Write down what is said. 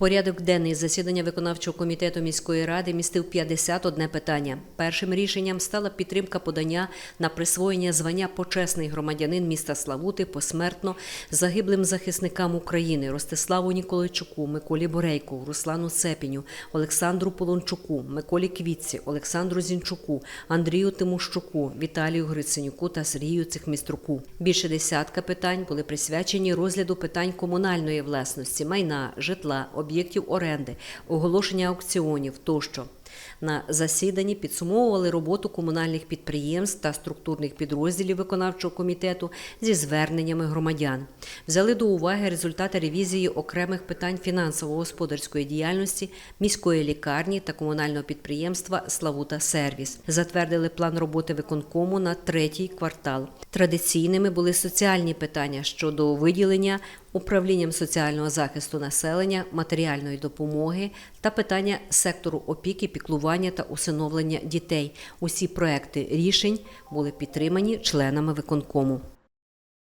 Порядок денний засідання виконавчого комітету міської ради містив 51 питання. Першим рішенням стала підтримка подання на присвоєння звання почесний громадянин міста Славути посмертно загиблим захисникам України Ростиславу Ніколайчуку, Миколі Борейку, Руслану Цепіню, Олександру Полончуку, Миколі Квітці, Олександру Зінчуку, Андрію Тимощуку, Віталію Гриценюку та Сергію Цихміструку. Більше десятка питань були присвячені розгляду питань комунальної власності, майна, житла, об'єктів оренди, оголошення аукціонів тощо. На засіданні підсумовували роботу комунальних підприємств та структурних підрозділів виконавчого комітету зі зверненнями громадян. Взяли до уваги результати ревізії окремих питань фінансово-господарської діяльності міської лікарні та комунального підприємства Славута Сервіс. Затвердили план роботи виконкому на третій квартал. Традиційними були соціальні питання щодо виділення управлінням соціального захисту населення, матеріальної допомоги та питання сектору опіки, піклування та усиновлення дітей. Усі проекти рішень були підтримані членами виконкому.